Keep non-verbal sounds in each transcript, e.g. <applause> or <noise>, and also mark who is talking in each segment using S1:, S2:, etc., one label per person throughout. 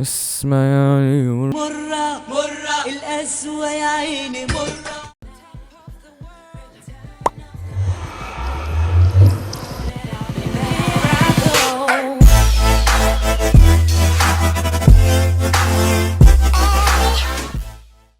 S1: اسمعي
S2: مرة مرة القسوة يا عيني مرة.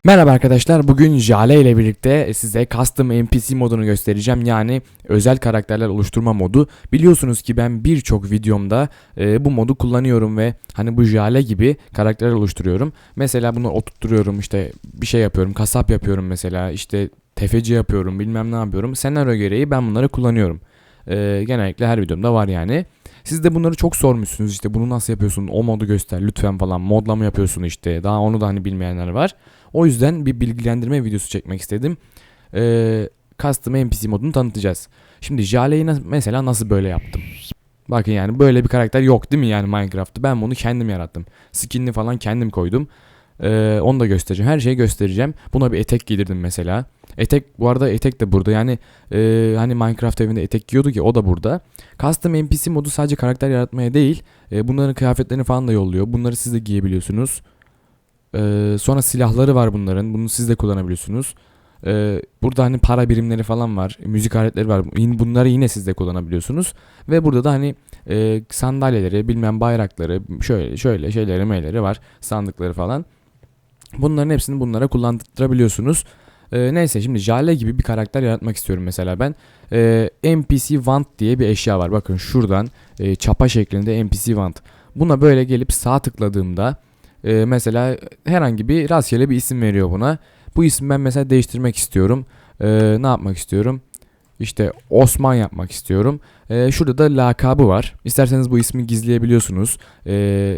S1: Merhaba arkadaşlar. Bugün Jale ile birlikte size Custom NPC modunu göstereceğim. Yani özel karakterler oluşturma modu. Biliyorsunuz ki ben birçok videomda e, bu modu kullanıyorum ve hani bu Jale gibi karakterler oluşturuyorum. Mesela bunu oturtturuyorum işte bir şey yapıyorum. Kasap yapıyorum mesela. işte tefeci yapıyorum bilmem ne yapıyorum. Senaryo gereği ben bunları kullanıyorum. E, genellikle her videomda var yani. Siz de bunları çok sormuşsunuz işte bunu nasıl yapıyorsun o modu göster lütfen falan modla mı yapıyorsun işte daha onu da hani bilmeyenler var. O yüzden bir bilgilendirme videosu çekmek istedim. Ee, Custom NPC modunu tanıtacağız. Şimdi Jale'yi mesela nasıl böyle yaptım? Bakın yani böyle bir karakter yok değil mi yani Minecraft'ta? Ben bunu kendim yarattım. Skinini falan kendim koydum. Ee, onu da göstereceğim. Her şeyi göstereceğim. Buna bir etek giydirdim mesela. Etek bu arada etek de burada. Yani e, hani Minecraft evinde etek giyiyorduk ya o da burada. Custom NPC modu sadece karakter yaratmaya değil. e, bunların kıyafetlerini falan da yolluyor. Bunları siz de giyebiliyorsunuz. Ee, sonra silahları var bunların. Bunu siz de kullanabiliyorsunuz. Ee, burada hani para birimleri falan var. Müzik aletleri var. Bunları yine siz de kullanabiliyorsunuz. Ve burada da hani e, sandalyeleri, bilmem bayrakları, şöyle şöyle şeyleri meyleri var. Sandıkları falan. Bunların hepsini bunlara kullandırabiliyorsunuz. Ee, neyse şimdi Jale gibi bir karakter yaratmak istiyorum mesela ben. Ee, NPC Want diye bir eşya var. Bakın şuradan e, çapa şeklinde NPC Want. Buna böyle gelip sağ tıkladığımda e, mesela herhangi bir rastgele bir isim veriyor buna. Bu ismi ben mesela değiştirmek istiyorum. E, ne yapmak istiyorum? İşte Osman yapmak istiyorum. E, şurada da lakabı var. İsterseniz bu ismi gizleyebiliyorsunuz. E,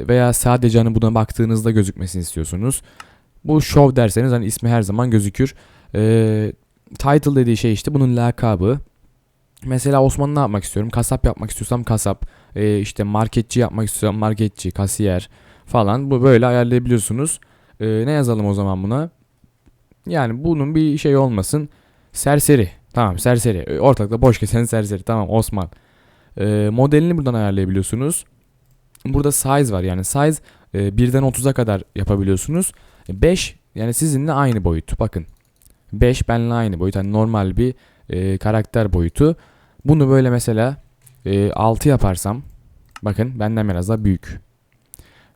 S1: veya sadece hani buna baktığınızda gözükmesini istiyorsunuz. Bu show derseniz hani ismi her zaman gözükür. E, title dediği şey işte bunun lakabı. Mesela Osman ne yapmak istiyorum? Kasap yapmak istiyorsam kasap. E, işte marketçi yapmak istiyorsam marketçi, kasiyer falan. Bu böyle ayarlayabiliyorsunuz. E, ne yazalım o zaman buna? Yani bunun bir şey olmasın. Serseri. Tamam serseri. E, Ortalıkta boş kesen serseri. Tamam Osman. E, modelini buradan ayarlayabiliyorsunuz. Burada size var yani size e, 1'den 30'a kadar yapabiliyorsunuz. 5 yani sizinle aynı boyut. Bakın 5 benle aynı boyut. Hani normal bir e, karakter boyutu. Bunu böyle mesela e, 6 yaparsam bakın benden biraz daha büyük.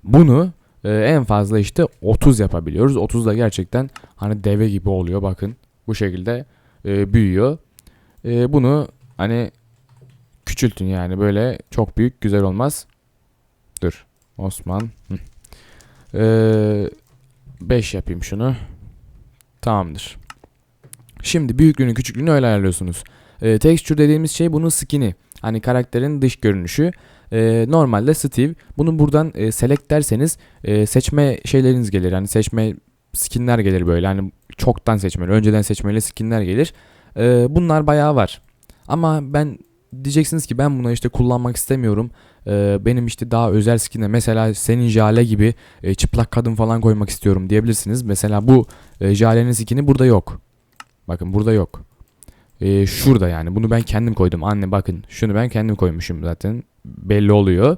S1: Bunu e, en fazla işte 30 yapabiliyoruz. 30 da gerçekten hani deve gibi oluyor bakın. Bu şekilde e, büyüyor. E, bunu hani küçültün yani böyle çok büyük güzel olmaz. Dur Osman. 5 yapayım şunu. Tamamdır. Şimdi büyüklüğünü küçüklüğünü öyle ayarlıyorsunuz. E, texture dediğimiz şey bunun skin'i. Hani karakterin dış görünüşü. E, normalde Steve. Bunu buradan e, select derseniz e, seçme şeyleriniz gelir. Hani seçme skinler gelir böyle. Hani çoktan seçmeli, önceden seçmeli skinler gelir. E, bunlar bayağı var. Ama ben diyeceksiniz ki ben bunu işte kullanmak istemiyorum. E, benim işte daha özel skinle mesela senin Jale gibi e, çıplak kadın falan koymak istiyorum diyebilirsiniz. Mesela bu e, Jale'nin skini burada yok. Bakın burada yok. E, şurada yani. Bunu ben kendim koydum. Anne bakın şunu ben kendim koymuşum zaten. Belli oluyor.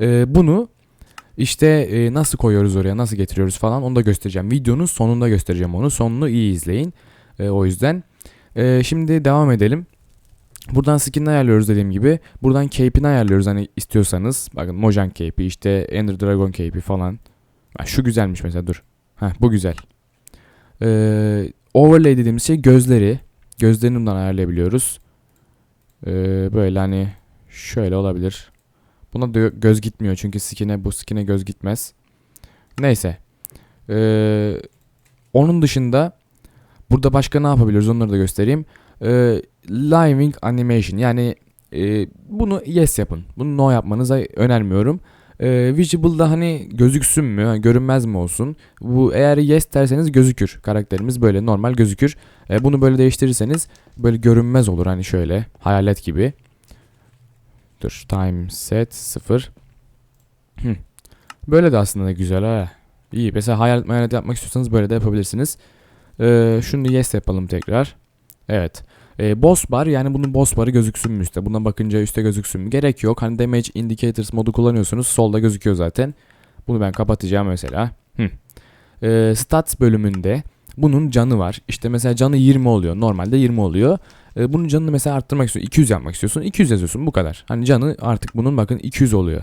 S1: E, bunu işte e, nasıl koyuyoruz oraya, nasıl getiriyoruz falan onu da göstereceğim. Videonun sonunda göstereceğim onu. Sonunu iyi izleyin. E, o yüzden. E, şimdi devam edelim. Buradan skin'ini ayarlıyoruz dediğim gibi. Buradan cape'ini ayarlıyoruz hani istiyorsanız. Bakın Mojang cape'i işte Ender Dragon cape'i falan. Ha, şu güzelmiş mesela dur. Heh, bu güzel. Ee, overlay dediğimiz şey gözleri. Gözlerini bundan ayarlayabiliyoruz. Ee, böyle hani şöyle olabilir. Buna da göz gitmiyor çünkü skin'e bu skin'e göz gitmez. Neyse. Ee, onun dışında burada başka ne yapabiliyoruz onları da göstereyim. Ee, living animation yani e, bunu yes yapın. Bunu no yapmanıza önermiyorum. Ee, visible'da hani gözüksün mü, görünmez mi olsun? Bu eğer yes derseniz gözükür. Karakterimiz böyle normal gözükür. Ee, bunu böyle değiştirirseniz böyle görünmez olur hani şöyle hayalet gibi. Dur time set 0. Hı. Böyle de aslında güzel ha. İyi mesela hayalet hayalet yapmak istiyorsanız böyle de yapabilirsiniz. Ee, şunu yes yapalım tekrar. Evet. Ee, boss bar yani bunun boss barı gözüksün mü üstte? Buna bakınca üstte gözüksün mü? Gerek yok. Hani damage indicators modu kullanıyorsunuz. Solda gözüküyor zaten. Bunu ben kapatacağım mesela. Hı. Ee, stats bölümünde bunun canı var. İşte mesela canı 20 oluyor. Normalde 20 oluyor. Ee, bunun canını mesela arttırmak istiyorsun. 200 yapmak istiyorsun. 200 yazıyorsun bu kadar. Hani canı artık bunun bakın 200 oluyor.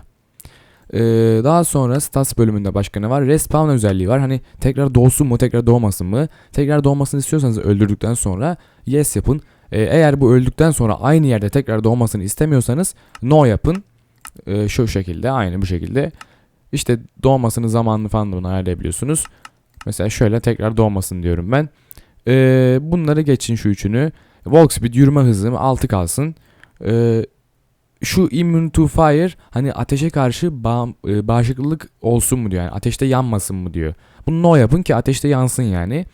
S1: Ee, daha sonra stats bölümünde başka ne var? Respawn özelliği var. Hani tekrar doğsun mu tekrar doğmasın mı? Tekrar doğmasını istiyorsanız öldürdükten sonra yes yapın. Ee, eğer bu öldükten sonra aynı yerde tekrar doğmasını istemiyorsanız no yapın. Ee, şu şekilde aynı bu şekilde. İşte doğmasını zamanını falan bunu ayarlayabiliyorsunuz. Mesela şöyle tekrar doğmasın diyorum ben. Ee, bunları geçin şu üçünü. Walk speed yürüme hızı 6 kalsın. Ee, şu immune to fire hani ateşe karşı bağ, e, bağışıklık olsun mu diyor. Yani ateşte yanmasın mı diyor. Bunu no yapın ki ateşte yansın yani.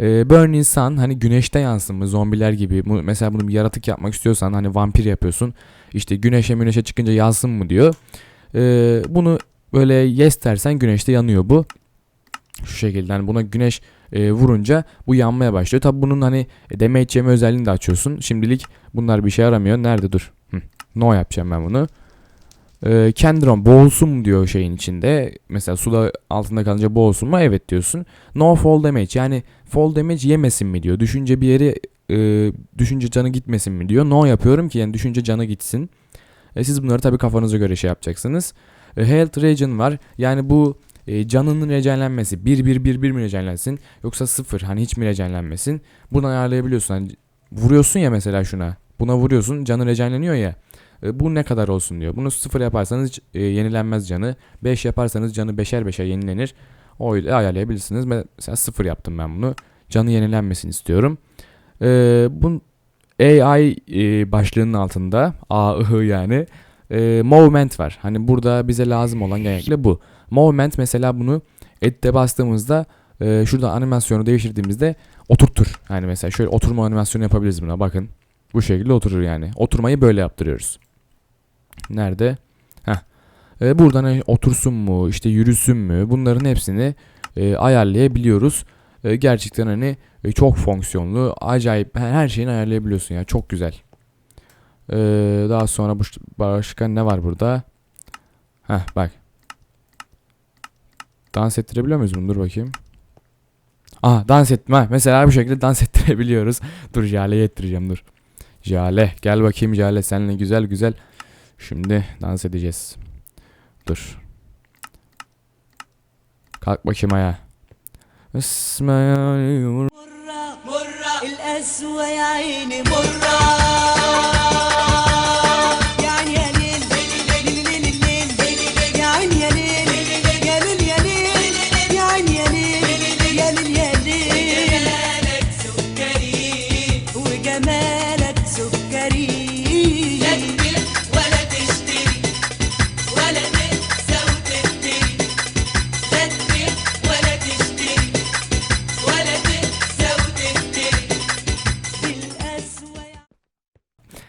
S1: Ee, burning sun hani güneşte yansın mı zombiler gibi. Bu, mesela bunu bir yaratık yapmak istiyorsan hani vampir yapıyorsun. İşte güneşe güneşe çıkınca yansın mı diyor. Ee, bunu böyle yes dersen güneşte yanıyor bu. Şu şekilde hani buna güneş e, vurunca bu yanmaya başlıyor. Tabi bunun hani damage yeme özelliğini de açıyorsun. Şimdilik bunlar bir şey yaramıyor. Nerede dur? Hı. No yapacağım ben bunu. Ee, Kendron boğulsun diyor şeyin içinde. Mesela suda altında kalınca boğulsun mu? Evet diyorsun. No fall damage yani fall damage yemesin mi diyor. Düşünce bir yere e, düşünce canı gitmesin mi diyor. No yapıyorum ki yani düşünce canı gitsin. E, siz bunları tabii kafanıza göre şey yapacaksınız. E, health regen var. Yani bu e, canının regenlenmesi 1-1-1-1 mi regenlensin yoksa 0 hani hiç mi regenlenmesin. Bunu ayarlayabiliyorsun. Hani vuruyorsun ya mesela şuna. Buna vuruyorsun canı regenleniyor ya. E, bu ne kadar olsun diyor. Bunu 0 yaparsanız e, yenilenmez canı. 5 yaparsanız canı 5'er 5'er yenilenir. O ile ayarlayabilirsiniz. Mesela 0 yaptım ben bunu. Canı yenilenmesini istiyorum. E, bu AI e, başlığının altında A, I, yani e, movement var. Hani burada bize lazım olan genellikle bu. Movement mesela bunu edit'e bastığımızda e, şurada animasyonu değiştirdiğimizde oturtur. Yani mesela şöyle oturma animasyonu yapabiliriz buna bakın. Bu şekilde oturur yani. Oturmayı böyle yaptırıyoruz. Nerede? E, buradan hani otursun mu, işte yürüsün mü bunların hepsini e, ayarlayabiliyoruz. E, gerçekten hani e, çok fonksiyonlu, acayip her şeyini ayarlayabiliyorsun ya. Çok güzel. E, daha sonra bu başka ne var burada? Heh bak. Dans ettirebiliyor muyuz bunu? Dur bakayım. Aha dans etme. Mesela bu şekilde dans <laughs> ettirebiliyoruz. dur Jale'ye ettireceğim dur. Jale gel bakayım Jale seninle güzel güzel. Şimdi dans edeceğiz ayıptır. Kalk bakayım ayağa. İsmail
S2: Murra Murra El Esve Ya Murra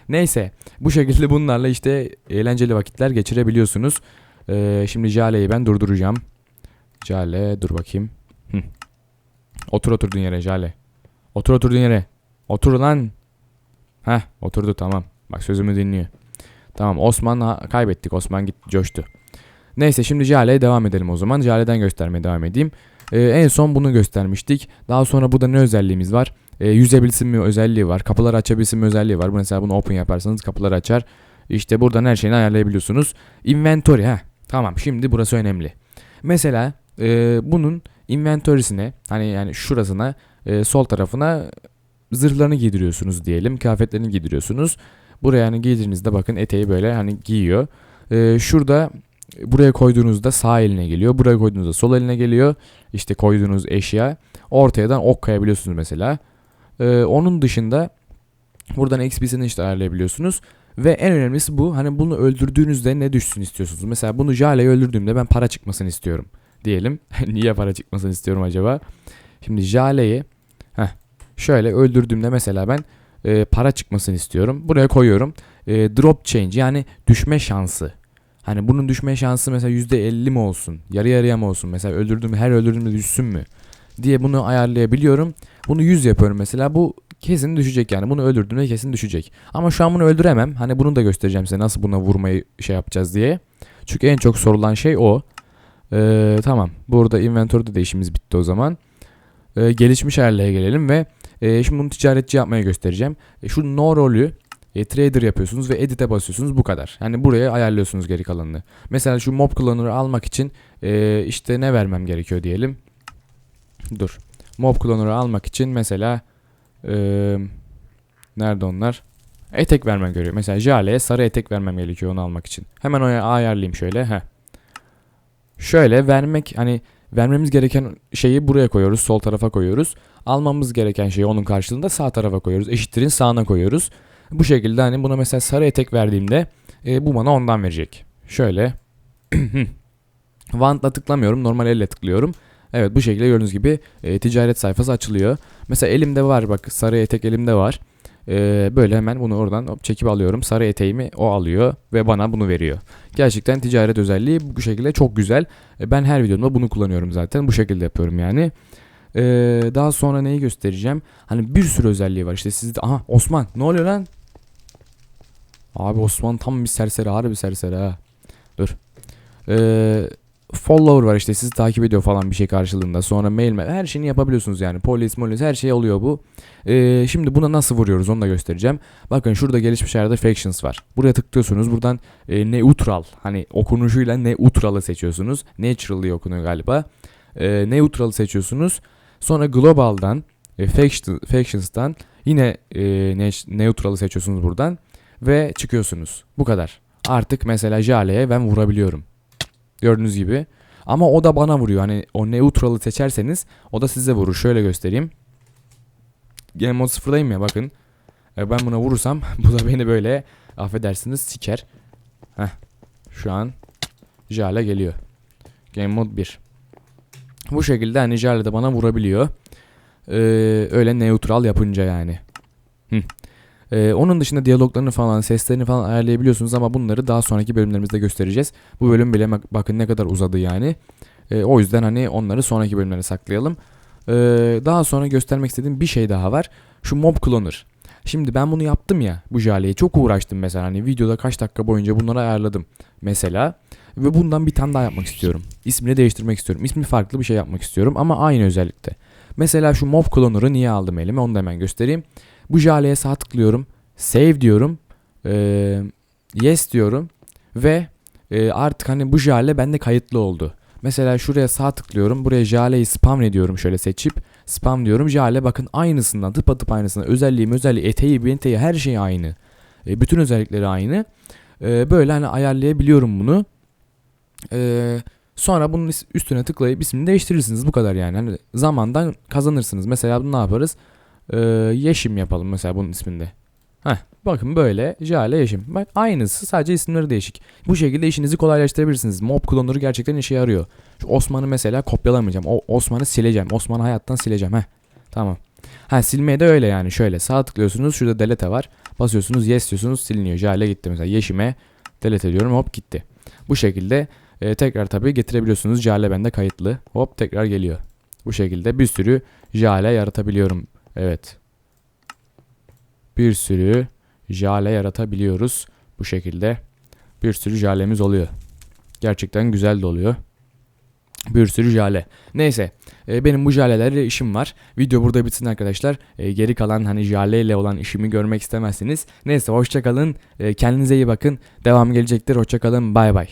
S1: Neyse bu şekilde bunlarla işte eğlenceli vakitler geçirebiliyorsunuz. Ee, şimdi Jale'yi ben durduracağım. Jale dur bakayım. Hı. Otur oturduğun yere Jale. Otur oturduğun yere. Otur lan. Heh oturdu tamam. Bak sözümü dinliyor. Tamam Osman kaybettik. Osman gitti coştu. Neyse şimdi Jale'ye devam edelim o zaman. Jale'den göstermeye devam edeyim. Ee, en son bunu göstermiştik. Daha sonra burada ne özelliğimiz var? E, yüzebilsin mi özelliği var. Kapıları açabilsin mi özelliği var. Mesela bunu open yaparsanız kapıları açar. İşte buradan her şeyini ayarlayabiliyorsunuz. Inventory ha. Tamam şimdi burası önemli. Mesela e, bunun inventory'sine hani yani şurasına e, sol tarafına zırhlarını giydiriyorsunuz diyelim. Kıyafetlerini giydiriyorsunuz. Buraya hani giydiğinizde bakın eteği böyle hani giyiyor. E, şurada buraya koyduğunuzda sağ eline geliyor. Buraya koyduğunuzda sol eline geliyor. İşte koyduğunuz eşya. Ortadan ok kayabiliyorsunuz mesela. Ee, onun dışında buradan XP'sini işte ayarlayabiliyorsunuz. Ve en önemlisi bu. Hani bunu öldürdüğünüzde ne düşsün istiyorsunuz? Mesela bunu Jale'yi öldürdüğümde ben para çıkmasını istiyorum. Diyelim. <laughs> Niye para çıkmasını istiyorum acaba? Şimdi Jale'yi şöyle öldürdüğümde mesela ben e, para çıkmasını istiyorum. Buraya koyuyorum. E, drop change yani düşme şansı. Hani bunun düşme şansı mesela %50 mi olsun? Yarı yarıya mı olsun? Mesela öldürdüğüm her öldürdüğümde düşsün mü? Diye bunu ayarlayabiliyorum. Bunu 100 yapıyorum mesela. Bu kesin düşecek yani. Bunu öldürdüğümde kesin düşecek. Ama şu an bunu öldüremem. Hani bunu da göstereceğim size nasıl buna vurmayı şey yapacağız diye. Çünkü en çok sorulan şey o. Ee, tamam. Burada inventörde de işimiz bitti o zaman. Ee, gelişmiş ayarlara gelelim ve e, şimdi bunu ticaretçi yapmaya göstereceğim. E, şu no rolü e, trader yapıyorsunuz ve edit'e basıyorsunuz bu kadar. Yani buraya ayarlıyorsunuz geri kalanını. Mesela şu mob cloner'ı almak için e, işte ne vermem gerekiyor diyelim. Dur. Mob cloner'ı almak için mesela e, nerede onlar? Etek vermem gerekiyor. Mesela Jale'ye sarı etek vermem gerekiyor onu almak için. Hemen oraya ayarlayayım şöyle. Heh. Şöyle vermek hani vermemiz gereken şeyi buraya koyuyoruz. Sol tarafa koyuyoruz. Almamız gereken şeyi onun karşılığında sağ tarafa koyuyoruz. Eşittirin sağına koyuyoruz. Bu şekilde hani buna mesela sarı etek verdiğimde e, bu bana ondan verecek. Şöyle. <clears throat> Want'la tıklamıyorum. Normal elle tıklıyorum. Evet bu şekilde gördüğünüz gibi e, ticaret sayfası açılıyor. Mesela elimde var bak sarı etek elimde var. E, böyle hemen bunu oradan çekip alıyorum. Sarı eteğimi o alıyor ve bana bunu veriyor. Gerçekten ticaret özelliği bu şekilde çok güzel. E, ben her videomda bunu kullanıyorum zaten. Bu şekilde yapıyorum yani. E, daha sonra neyi göstereceğim? Hani bir sürü özelliği var. İşte sizde aha Osman ne oluyor lan? Abi Osman tam bir serseri harbi serseri ha. Dur. Ee, follower var işte sizi takip ediyor falan bir şey karşılığında. Sonra mail mail her şeyini yapabiliyorsunuz yani. Polis molis her şey oluyor bu. Ee, şimdi buna nasıl vuruyoruz onu da göstereceğim. Bakın şurada gelişmiş ayarda factions var. Buraya tıklıyorsunuz. Buradan e, neutral hani okunuşuyla neutral'ı seçiyorsunuz. Natural diye okunuyor galiba. E, neutral'ı seçiyorsunuz. Sonra global'dan e, faction, factions'tan yine e, ne- neutral'ı seçiyorsunuz buradan ve çıkıyorsunuz. Bu kadar. Artık mesela Jale'ye ben vurabiliyorum. Gördüğünüz gibi. Ama o da bana vuruyor. Hani o neutral'ı seçerseniz o da size vurur. Şöyle göstereyim. Game mode sıfırdayım ya bakın. E, ben buna vurursam <laughs> bu da beni böyle affedersiniz siker. Heh. Şu an Jale geliyor. Game mode 1. Bu şekilde hani Jale de bana vurabiliyor. Ee, öyle neutral yapınca yani. Hı. Ee, onun dışında diyaloglarını falan, seslerini falan ayarlayabiliyorsunuz ama bunları daha sonraki bölümlerimizde göstereceğiz. Bu bölüm bile bak- bakın ne kadar uzadı yani. Ee, o yüzden hani onları sonraki bölümlere saklayalım. Ee, daha sonra göstermek istediğim bir şey daha var. Şu mob cloner. Şimdi ben bunu yaptım ya bu jaleyi çok uğraştım mesela hani videoda kaç dakika boyunca bunları ayarladım mesela ve bundan bir tane daha yapmak istiyorum. İsmini değiştirmek istiyorum. İsmi farklı bir şey yapmak istiyorum ama aynı özellikte. Mesela şu mob cloner'ı niye aldım elime onu da hemen göstereyim. Bu jaleye sağ tıklıyorum. Save diyorum. Ee, yes diyorum. Ve e, artık hani bu jale bende kayıtlı oldu. Mesela şuraya sağ tıklıyorum. Buraya jaleyi spam ediyorum şöyle seçip. Spam diyorum. Jale bakın aynısından tıpatıp aynısından. Özelliğim özelliği eteği benteği her şey aynı. E, bütün özellikleri aynı. E, böyle hani ayarlayabiliyorum bunu. E, sonra bunun üstüne tıklayıp ismini değiştirirsiniz. Bu kadar yani. Hani zamandan kazanırsınız. Mesela bunu ne yaparız? Ee, Yeşim yapalım mesela bunun isminde. Heh, bakın böyle Jale Yeşim. Bak aynısı sadece isimleri değişik. Bu şekilde işinizi kolaylaştırabilirsiniz. Mob cloner'ı gerçekten işe yarıyor. Şu Osman'ı mesela kopyalamayacağım. O Osman'ı sileceğim. Osman'ı hayattan sileceğim. Heh. Tamam. Ha silmeye de öyle yani. Şöyle sağ tıklıyorsunuz. Şurada delete var. Basıyorsunuz yes diyorsunuz siliniyor. Jale gitti mesela. Yeşime delete ediyorum. Hop gitti. Bu şekilde e, tekrar tabii getirebiliyorsunuz. Jale bende kayıtlı. Hop tekrar geliyor. Bu şekilde bir sürü Jale yaratabiliyorum. Evet. Bir sürü jale yaratabiliyoruz bu şekilde. Bir sürü jalemiz oluyor. Gerçekten güzel de oluyor. Bir sürü jale. Neyse e, benim bu jalelerle işim var. Video burada bitsin arkadaşlar. E, geri kalan hani jale ile olan işimi görmek istemezsiniz. Neyse hoşçakalın. E, kendinize iyi bakın. Devam gelecektir. Hoşçakalın. Bay bay.